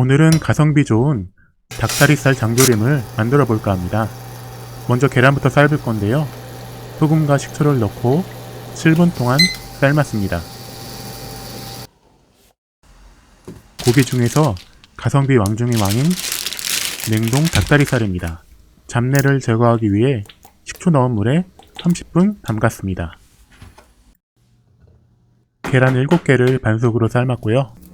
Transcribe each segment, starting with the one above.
오늘은 가성비 좋은 닭다리살 장조림을 만들어 볼까 합니다. 먼저 계란부터 삶을 건데요. 소금과 식초를 넣고 7분 동안 삶았습니다. 고기 중에서 가성비 왕중의 왕인 냉동 닭다리살입니다. 잡내를 제거하기 위해 식초 넣은 물에 30분 담갔습니다. 계란 7개를 반숙으로 삶았고요.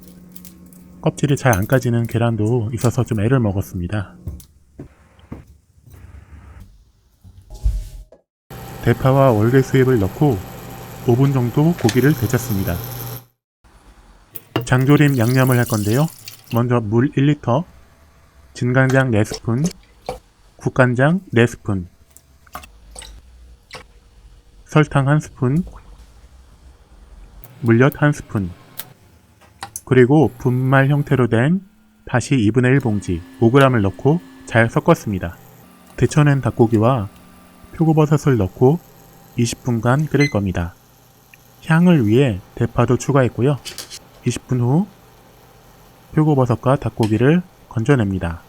껍질이 잘 안 까지는 계란도 있어서 좀 애를 먹었습니다. 대파와 월계수잎을 넣고 5분 정도 고기를 데쳤습니다. 장조림 양념을 할 건데요. 먼저 물 1리터, 진간장 4스푼, 국간장 4스푼, 설탕 1스푼, 물엿 1스푼, 그리고 분말 형태로 된 다시 2분의 1 봉지 5g을 넣고 잘 섞었습니다. 데쳐낸 닭고기와 표고버섯을 넣고 20분간 끓일 겁니다. 향을 위해 대파도 추가했고요. 20분 후 표고버섯과 닭고기를 건져냅니다.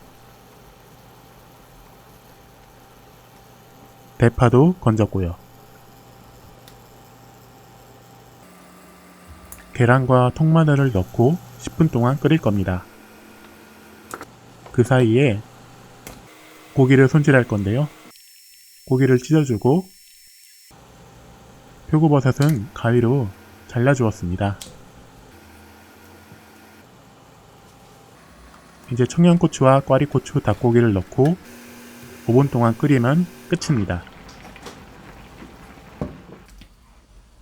대파도 건졌고요. 계란과 통마늘을 넣고 10분 동안 끓일 겁니다. 그 사이에 고기를 손질할 건데요. 고기를 찢어주고 표고버섯은 가위로 잘라주었습니다. 이제 청양고추와 꽈리고추 닭고기를 넣고 5분 동안 끓이면 끝입니다.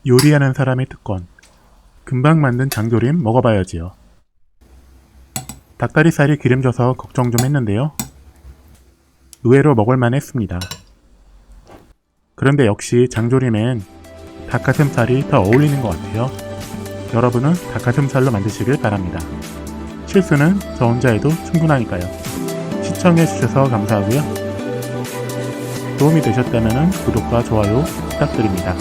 요리하는 사람의 특권. 금방 만든 장조림 먹어봐야지요. 닭다리살이 기름져서 걱정 좀 했는데요. 의외로 먹을만 했습니다. 그런데 역시 장조림엔 닭가슴살이 더 어울리는 것 같아요. 여러분은 닭가슴살로 만드시길 바랍니다. 실수는 저 혼자 해도 충분하니까요. 시청해주셔서 감사하고요. 도움이 되셨다면 구독과 좋아요 부탁드립니다.